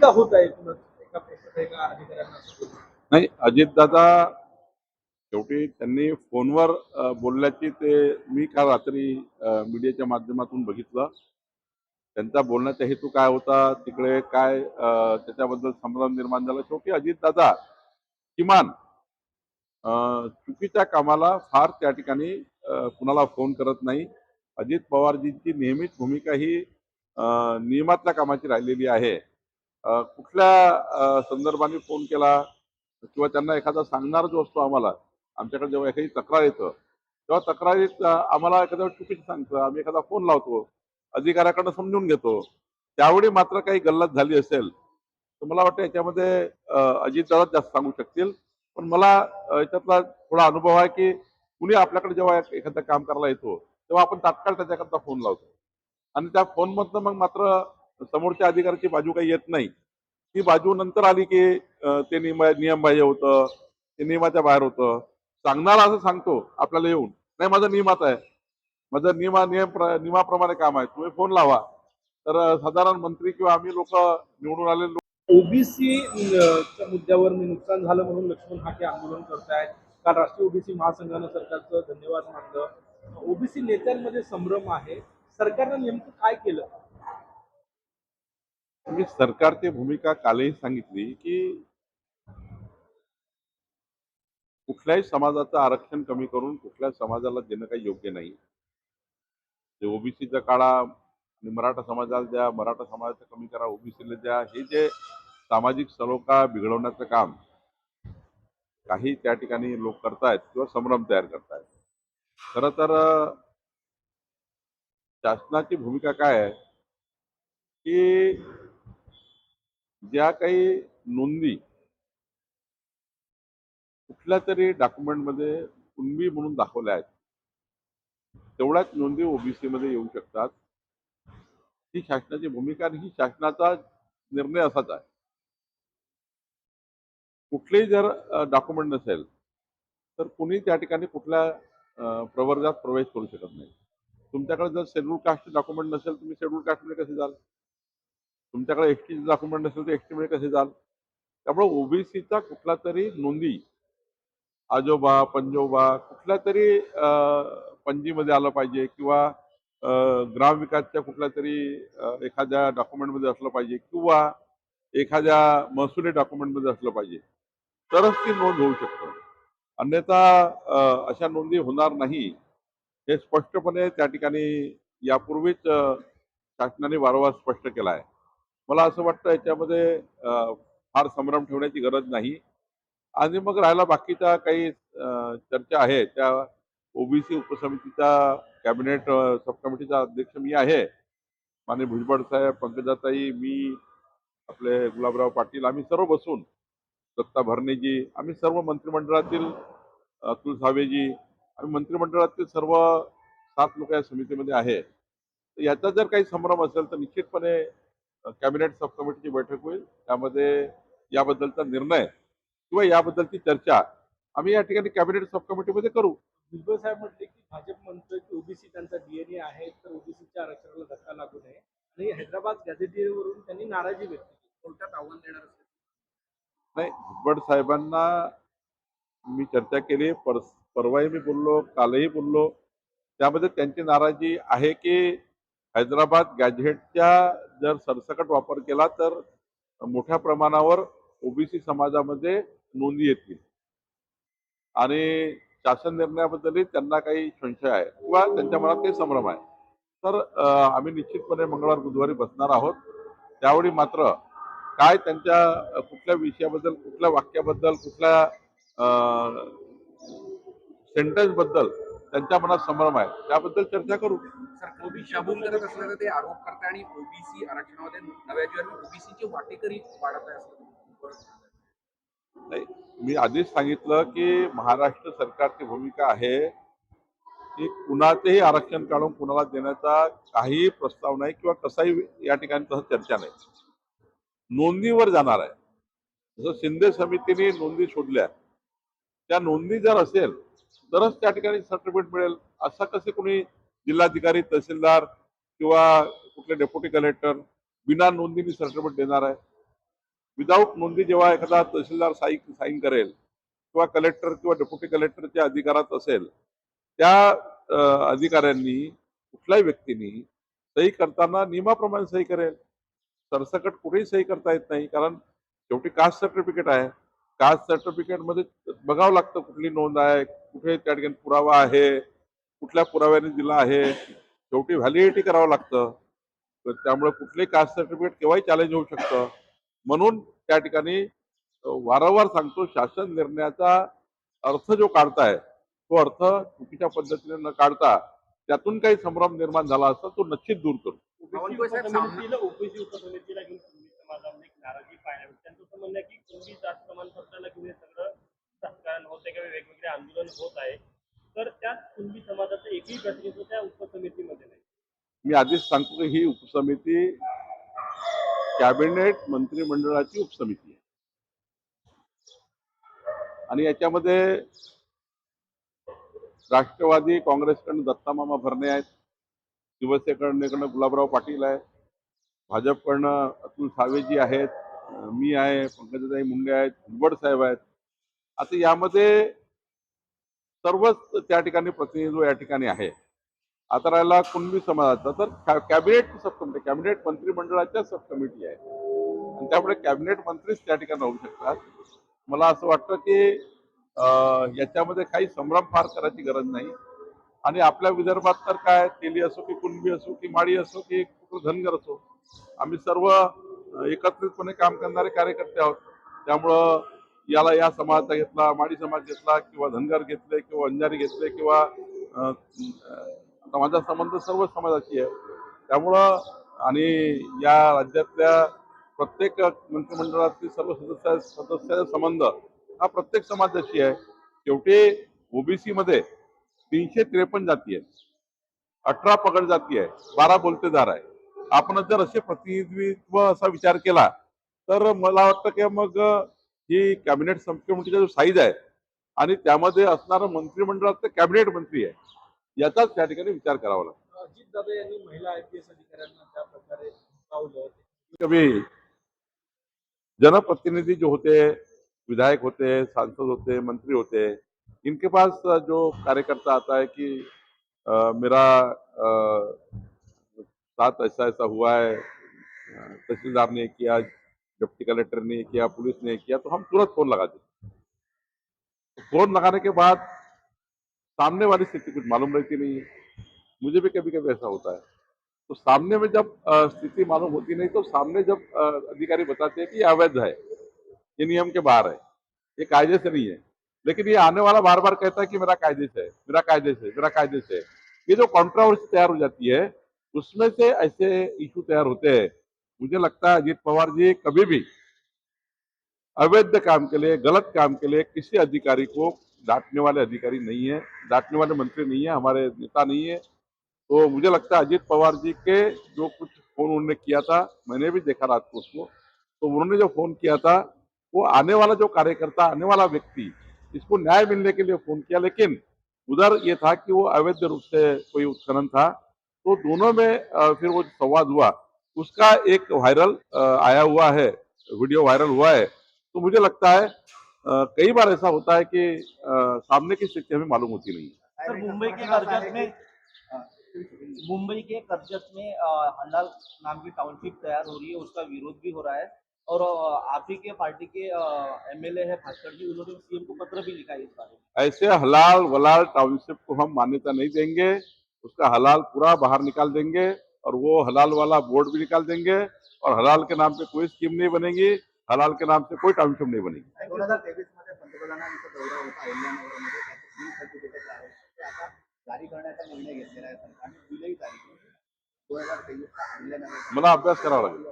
टीका होत आहे नाही अजितदादा शेवटी त्यांनी फोनवर बोलण्याची बोलल्याची ते मी काल रात्री मीडियाच्या माध्यमातून बघितलं. त्यांचा बोलण्याचा हेतू काय होता तिकडे काय त्याच्याबद्दल संभ्रम निर्माण झाला. शेवटी अजितदादा किमान चुकीच्या कामाला फार त्या ठिकाणी कुणाला फोन करत नाही. अजित पवारजींची नेहमीच भूमिका ही नियमातल्या कामाची राहिलेली आहे. कुठल्या संदर्भाने फोन केला किंवा त्यांना एखादा सांगणार जो असतो आम्हाला आमच्याकडे जेव्हा एखादी तक्रार येतं तेव्हा तक्रारीत आम्हाला एखाद्या चुकीचं सांगतं आम्ही एखादा फोन लावतो अधिकाऱ्याकडनं समजून घेतो त्यावेळी मात्र काही गल्लत झाली असेल तर मला वाटतं याच्यामध्ये अजितदादा जास्त सांगू शकतील. पण मला याच्यातला थोडा अनुभव आहे की कुणी आपल्याकडे जेव्हा एखादं काम करायला येतो तेव्हा आपण तात्काळ त्याच्याकरता फोन लावतो. आणि त्या फोनमधनं मग मात्र समोरच्या अधिकाराची बाजू काही येत नाही. ती बाजू नंतर आली की ते नियम नियम बाह्य होतं ते नियमाच्या बाहेर होतं. सांगणारा असं सांगतो आपल्याला येऊन. नाही माझं नियमात आहे. माझं नियमा नियम नियमाप्रमाणे काम आहे. तुम्ही फोन लावा. तर साधारण मंत्री किंवा आम्ही लोक निवडून आलेले लोक ओबीसी च्या मुद्द्यावर मी नुकसान झालं म्हणून लक्ष्मण हाके आंदोलन करतायत. काल राष्ट्रीय ओबीसी महासंघानं सरकारचं धन्यवाद मानलं. ओबीसी नेत्यांमध्ये संभ्रम आहे. सरकारनं नेमकं काय केलं? मी सरकारची भूमिका कालही सांगितली की कुठल्याही समाजाचं आरक्षण कमी करून कुठल्याही समाजाला देणं काही योग्य नाही. ते ओबीसीचा काळा आणि मराठा समाजाला द्या मराठा समाजाचं कमी करा ओबीसीला द्या हे जे सामाजिक सलोखा बिघडवण्याचं काम काही त्या ठिकाणी लोक करतायत किंवा संभ्रम तयार करतायत. खरं तर शासनाची भूमिका काय आहे की ज्या काही नोंदी कुठल्या तरी डॉक्युमेंटमध्ये कुणबी म्हणून दाखवल्या आहेत तेवढ्याच नोंदी ओबीसी मध्ये येऊ शकतात. ही शासनाची भूमिका आणि ही शासनाचा निर्णय असाच आहे. कुठलेही जर डॉक्युमेंट नसेल तर कुणी त्या ठिकाणी कुठल्या प्रवर्गात प्रवेश करू शकत नाही. तुमच्याकडे जर शेड्यूल कास्ट डॉक्युमेंट नसेल तुम्ही शेड्यूल कास्टमध्ये कसे जाल? तुमच्याकडे एस डॉक्युमेंट असेल तर एस टीमध्ये कसे जाल? त्यामुळे ओबीसीचा कुठला तरी नोंदी आजोबा पंजोबा कुठल्या तरी पणजीमध्ये आलं पाहिजे किंवा ग्रामविकासच्या कुठल्या तरी एखाद्या डॉक्युमेंटमध्ये असलं पाहिजे किंवा एखाद्या महसुली डॉक्युमेंटमध्ये असलं पाहिजे. तरच ती नोंद होऊ शकतो. अन्यथा अशा नोंदी होणार नाही. हे स्पष्टपणे त्या ठिकाणी यापूर्वीच शासनाने वारंवार स्पष्ट केलं आहे. मला असं वाटतं याच्यामध्ये फार संभ्रम ठेवण्याची गरज नाही. आणि मग राहिला बाकीच्या काही चर्चा आहे. त्या ओबीसी उपसमितीचा कॅबिनेट सब कमिटीचा अध्यक्ष मी आहे. माने भुजबळ साहेब पंकजाताई मी आपले गुलाबराव पाटील आम्ही सर्व बसून दत्ता भरणेजी आम्ही सर्व मंत्रिमंडळातील अतुल सावेजी आम्ही मंत्रिमंडळातील सर्व सात लोक या समितीमध्ये आहे. तर याचा जर काही संभ्रम असेल तर निश्चितपणे कॅबिनेट सब कमिटीची बैठक होईल. त्यामध्ये याबद्दलचा निर्णय किंवा याबद्दलची चर्चा आम्ही या ठिकाणी कॅबिनेट सब कमिटीमध्ये करू. भुजबळ साहेब म्हटले की भाजप म्हणतोय की ओबीसी त्यांचा डीएनए आहे तर ओबीसीच्या आरक्षणाला धक्का लागू नये. आणि हैदराबाद गॅझेटियरवरून त्यांनी नाराजी व्यक्त केली. कोर्टात आव्हान देणार असेल नाही भुजबळ साहेबांना मी चर्चा केली पर परवाही मी बोललो कालही बोललो. त्यामध्ये त्यांची नाराजी आहे की हैदराबाद गॅझेटच्या जर सरसकट वापर केला तर मोठ्या प्रमाणावर ओबीसी समाजामध्ये नोंदी येतील. आणि शासन निर्णयाबद्दलही त्यांना काही संशय आहे किंवा त्यांच्या मनात काही संभ्रम आहे. तर आम्ही निश्चितपणे मंगळवार बुधवारी बसणार आहोत. त्यावेळी मात्र काय त्यांच्या कुठल्या विषयाबद्दल कुठल्या वाक्याबद्दल कुठल्या सेंटेन्सबद्दल त्यांच्या मनात संभ्रम आहे. त्याबद्दल चर्चा करू. सर ओबीसी शाबून करत असल्याचं ते आरोप करताय आणि ओबीसी आरक्षणामध्ये नव्या जीवन ओबीसीची वाटेकरी वाढत आहे असं नाही मी आधीच सांगितलं की महाराष्ट्र सरकारची भूमिका आहे की कुणाचेही आरक्षण काढून कुणाला देण्याचा काहीही प्रस्ताव नाही किंवा कसाही या ठिकाणी तसं चर्चा नाही. नोंदीवर जाणार आहे. जसं शिंदे समितीने नोंदी शोधल्या त्या नोंदी जर असेल तरच त्या ठिकाणी सर्टिफिकेट मिळेल. असं कसे कोणी जिल्हाधिकारी तहसीलदार किंवा कुठले डेप्युटी कलेक्टर बिना नोंदीने सर्टिफिकेट देणार आहे. विदाऊट नोंदी जेव्हा एखादा तहसीलदार साई साईन करेल किंवा कलेक्टर किंवा डेप्युटी कलेक्टरच्या अधिकारात असेल त्या अधिकाऱ्यांनी कुठल्याही व्यक्तीनी सही करताना नियमाप्रमाणे सही करेल. सरसकट कुठेही सही करता येत नाही कारण शेवटी कास्ट सर्टिफिकेट आहे. कास्ट सर्टिफिकेटमध्ये बघावं लागतं कुठली नोंद आहे कुठे त्या ठिकाणी पुरावा आहे कुठल्या पुराव्याने दिला आहे शेवटी व्हॅलिडिटी करावं लागतं. तर त्यामुळे कुठलंही कास्ट सर्टिफिकेट केव्हाही चॅलेंज होऊ शकतं. म्हणून त्या ठिकाणी वारंवार सांगतो शासन निर्णयाचा अर्थ जो काढताय तो अर्थ चुकीच्या पद्धतीने न काढता त्यातून काही संभ्रम निर्माण झाला असता तो निश्चित दूर करू बावनकुळे साहेब, उपसमितीला ओबीसी उपसमितीला घेऊन कुणबी समाजामध्ये एक नाराजी पाहायला मिळते त्यांचं असं म्हणणं आहे की कुणबी जात प्रमाणपत्राला घेऊन हे सगळं राजकारण होत आहे किंवा वेगवेगळे आंदोलन होत आहे. तर त्यात कुणबी समाजाचं एकही प्रतिनिधित्व त्या उपसमितीमध्ये नाही. मी आधीच सांगतो की ही उपसमिती कॅबिनेट मंत्रिमंडळाची उपसमिती आहे. आणि याच्यामध्ये राष्ट्रवादी काँग्रेसकडनं दत्तामामा भरणे आहेत शिवसेनेकडनं गुलाबराव पाटील आहे भाजपकडनं अतुल सावेजी आहेत मी आहे पंकजाताई मुंडे आहेत भुजबळ साहेब आहेत. आता यामध्ये सर्वच त्या ठिकाणी प्रतिनिधित्व या ठिकाणी आहे. आता राहिला कुणबी समाजाचा तर कॅबिनेट सब कमिटी कॅबिनेट मंत्रिमंडळाच्या सब कमिटी आहे. आणि त्यामुळे कॅबिनेट मंत्रीच त्या ठिकाणी राहू शकतात. मला असं वाटतं की याच्यामध्ये काही संभ्रम फार करायची गरज नाही. आणि आपल्या विदर्भात तर काय तेली असो की कुणबी असो की माळी असो की कुठं धनगर असो आम्ही सर्व एकत्रितपणे काम करणारे कार्यकर्ते आहोत. त्यामुळं याला या समाजाचा घेतला माडी समाज घेतला किंवा धनगर घेतले किंवा अंजारी घेतले किंवा अं, माझा संबंध सर्व समाजाशी आहे. त्यामुळं आणि या राज्यातल्या प्रत्येक मंत्रिमंडळातील सर्व सदस्य सदस्याचा संबंध हा प्रत्येक समाजाशी आहे. शेवटी ओबीसी मध्ये तीनशे त्रेपन्न जाती आहेत. अठरा पगड जाती आहे बारा बोलतेदार आहे आपण जर असे प्रतिनिधित्व असा विचार केला तर मला वाटतं की मग ही कॅबिनेट सब कमिटीचा जो साईज आहे आणि त्यामध्ये असणारं मंत्रिमंडळात कॅबिनेट मंत्री आहे याचाच त्या ठिकाणी विचार करावा लागतो. अजित दादा यांनी महिला आय पी एस अधिकाऱ्यांना त्या प्रकारे जनप्रतिनिधि जो होते विधायक होते सांसद होते मंत्री होते इनके पास जो कार्यकर्ता आता है कि अ, मेरा अ, साथ ऐसा ऐसा हुआ है तहसीलदार ने किया डिप्टी कलेक्टर ने किया, पुलिस ने किया तो हम तुरंत फ़ोन लगा देते फ़ोन लगाने के बाद सामने वाली स्थिति कुछ मालूम रहती नहीं है। मुझे भी कभी कभी ऐसा होता है। तो सामने में जब स्थिति मालूम होती नहीं तो सामने जब अधिकारी बताते हैं कि अवैध है, ये नियम के बाहर है, ये कायदे से नहीं है। लेकिन ये आने वाला बार बार कहता है कि मेरा कायदे से है, मेरा कायदे से मेरा कायदे से। ये जो कॉन्ट्रावर्सी तैयार हो जाती है, उसमें से ऐसे इशू तैयार होते हैं मुझे लगता है अजीत पवार जी कभी भी अवैध काम के लिए, गलत काम के लिए किसी अधिकारी को डांटने वाले अधिकारी नहीं है, डांटने वाले मंत्री नहीं है, हमारे नेता नहीं है। तो मुझे लगता है अजीत पवार जी के जो कुछ फ़ोन उन्होंने किया था, मैंने भी देखा रात को उसको तो उन्होंने जो फ़ोन किया था, वो आने वाला जो कार्यकर्ता, आने वाला व्यक्ति, इसको न्याय मिलने के लिए फ़ोन किया, लेकिन उधर ये था कि वो अवैध रूप से कोई उत्खनन था। तो दोनों में फिर वो संवाद हुआ। उसका एक वायरल आया हुआ है वीडियो वायरल हुआ है तो मुझे लगता है कई बार ऐसा होता है कि सामने की स्थिति हमें मालूम होती नहीं सर मुंबई के कर्जत में मुंबई के कर्जत में हलाल नाम की टाउनशिप तैयार हो रही है उसका विरोध भी हो रहा है और आप ही के पार्टी के एमएलए है भास्कर जी उन्होंने सीएम को पत्र भी लिखा है इस बारे में। ऐसे हलाल वलाल टाउनशिप को हम मान्यता नहीं देंगे उसका हलाल पूरा बाहर निकाल देंगे और वो हलाल वाला बोर्ड भी निकाल देंगे और हलाल के नाम पे कोई स्कीम नहीं बनेगी हलाल के नाम से कोई टाउनशिप नहीं बनेगी। दोन हज़ार तेवीस मध्ये पंतप्रधानांचा दौरा होता अहिल्यानगरमध्ये त्याचे सर्टिफिकेट आहे ते आता जारी करण्याचा निर्णय घेतलेला आहे सरकारने जुलै तारीख दोन हज़ार तेवीसचा अहिल्यानगर मला अभ्यास करावा लागेल